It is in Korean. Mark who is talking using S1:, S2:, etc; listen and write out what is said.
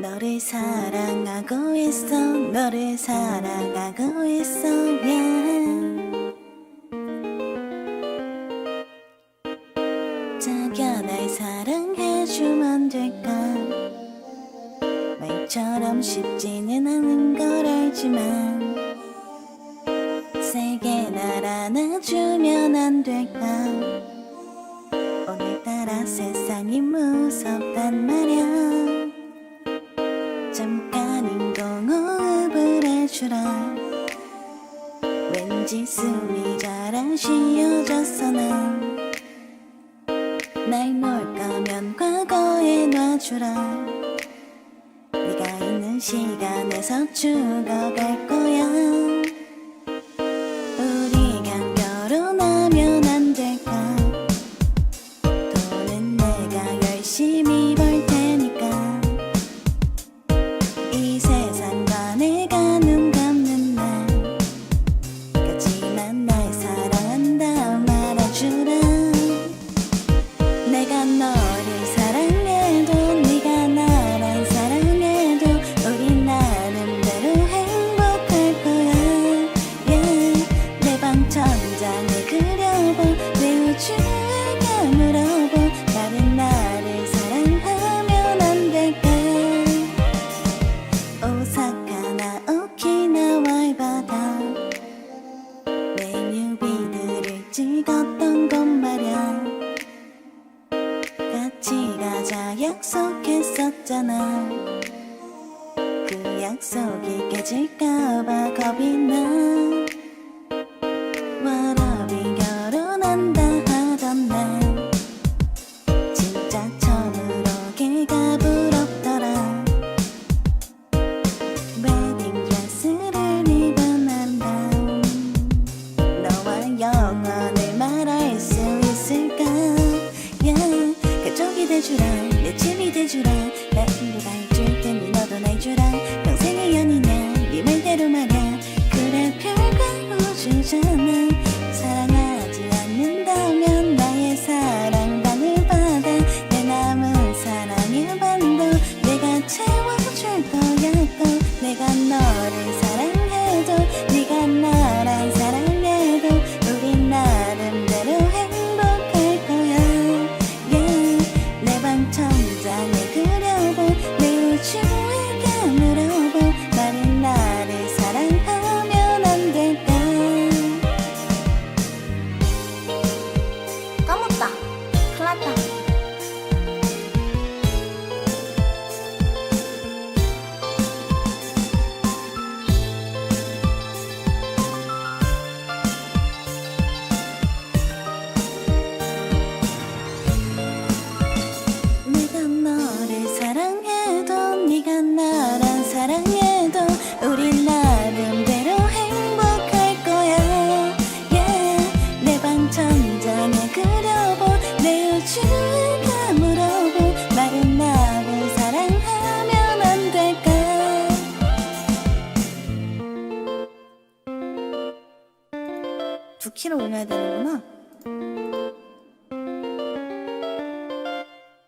S1: 너를 사랑하고 있어 너를 사랑하고 있어 yeah. 자기야 날 사랑해주면 될까 말처럼 쉽지는 않은 걸 알지만 세게 날 안아주면 안 될까 세상이 무섭단 말야. 잠깐 인공호흡을 해주라. 왠지 숨이 잘 안 쉬어졌어 난날 놓을 거면 과거에 놔주라. 네가 있는 시간에서 죽어갈 鸡鸣 약속했었잖아. 그 약속이 깨질까봐 겁이 나 가족이 돼주라 내 집이 돼주라 나 이루 다해줄 테니 너도 날 주라 평생의 연인이야 네 말대로 말야 그래 별거 우주잖아 2kg 올려야 되는구나.